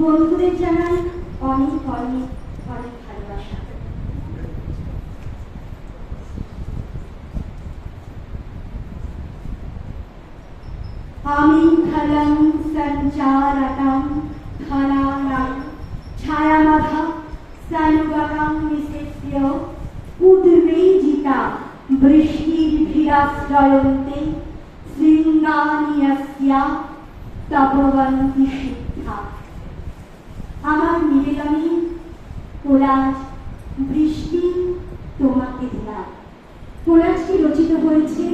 বন্ধুদের জানান অনেক অনেক অনেক ভালোবাসা। আমি খলং সঞ্চারতম ধনানাম ছায়ামধ সনুগতম নিষেধ্য উদ্বেজিতা বৃষ্টির ভিড়াশ্রয়ন্তে শৃঙ্গানিয়স্যা তপবন্তি সিদ্ধা। আমার নিবেদনে কোলাজ বৃষ্টি তোমাকে দিলাম। কোলাজটি রচিত হয়েছে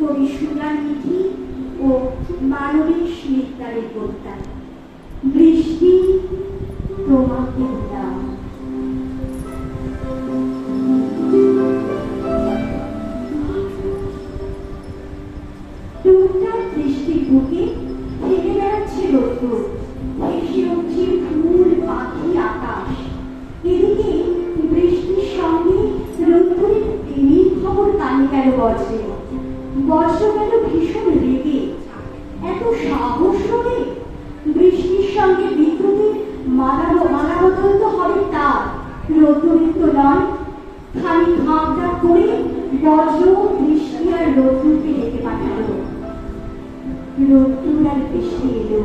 কবি সুগান নিধি ও মানবীশ মিত্তারের কবিতায়। বৃষ্টি তোমাকে দিলাম। নয় খালি ঘামটা করে বজ্র বৃষ্টি আর রোদ্দুরকে ডেকে পাঠালো। রোদ্দুর আর বৃষ্টি এলো।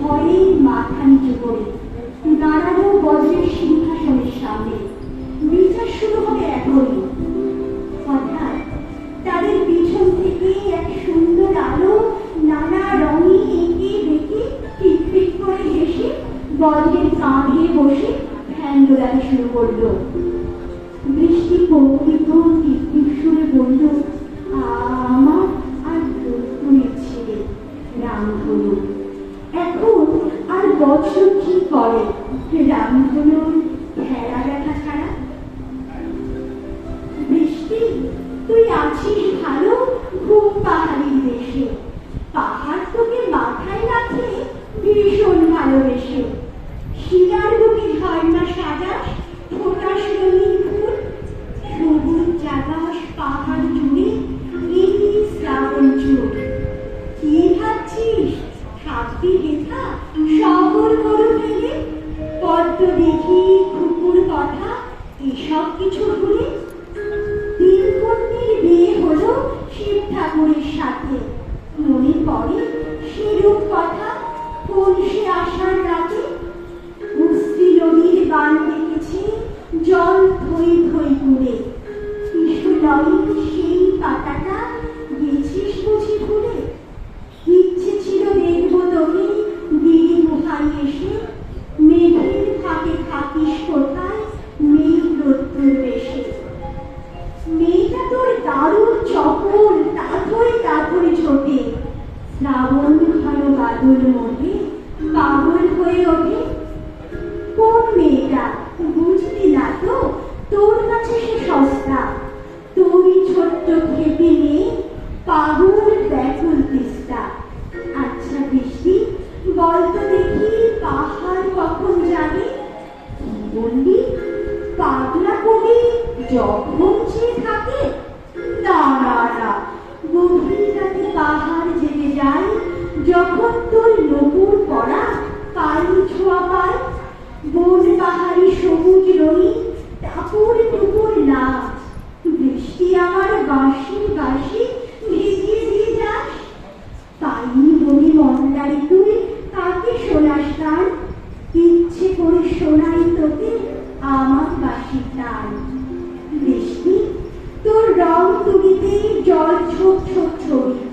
ভয়ে মাথা নিচু করে দাঁড়াল বজ্রের সিংহাসনের সামনে। বিচার শুরু হবে এখনই। হঠাৎ তাদের পিছন থেকে এক সুন্দর আলো নানা রঙে এঁকে বেঁকে টিকটিক করে হেসে বজ্রের কাঁধে বসে ফ্যান দোলাতে শুরু করল বৃষ্টি কৌতুক টিকটিক সুরে বলল, আমার আর রোদ্দুরের ছেলে রামধনু। এখন আর বছর কি করে? রামধনুর দেখি কুকুর কথা এসব কিছু ভুলে দিনকন্যের বিয়ে হলো শিব ঠাকুরের সাথে। মনে পড়ে সেরূপ কথা কোন সে আসার রাতে উস্তি নদীর বান দেখেছে জল ধই ধই করে। কিশোরী সেই শ্রাবণ ঘন বাদুর মধ্যে পাগল হয়ে ওঠে। কোন মেয়েটা? বুঝলি না তো? তোর কাছে সে সস্তা। তোরই ছোট্ট খেপে নিয়ে পাগল ব্যাকুল তিস্তা। আচ্ছা বৃষ্টি বলতো দেখি পাহাড় কখন কি বললি, পাগলা কবি যখন সে থাকে যখন তোর নপুর পড়া পানি ছোঁয়া পায়। বন পাহাড়ি সবুজ রঙি টাপুর টুপুর নাচ বৃষ্টি আমার বাঁশি বাঁশি ভিজিয়ে দিয়ে যাস। পাইনি বলি মন্দারি তুই কাকে শোনাস গান ইচ্ছে করে শোনাই তোকে আমার বাসি টান বৃষ্টি, তোর রং তুলিতে জল ছোপ ছোপ ছবি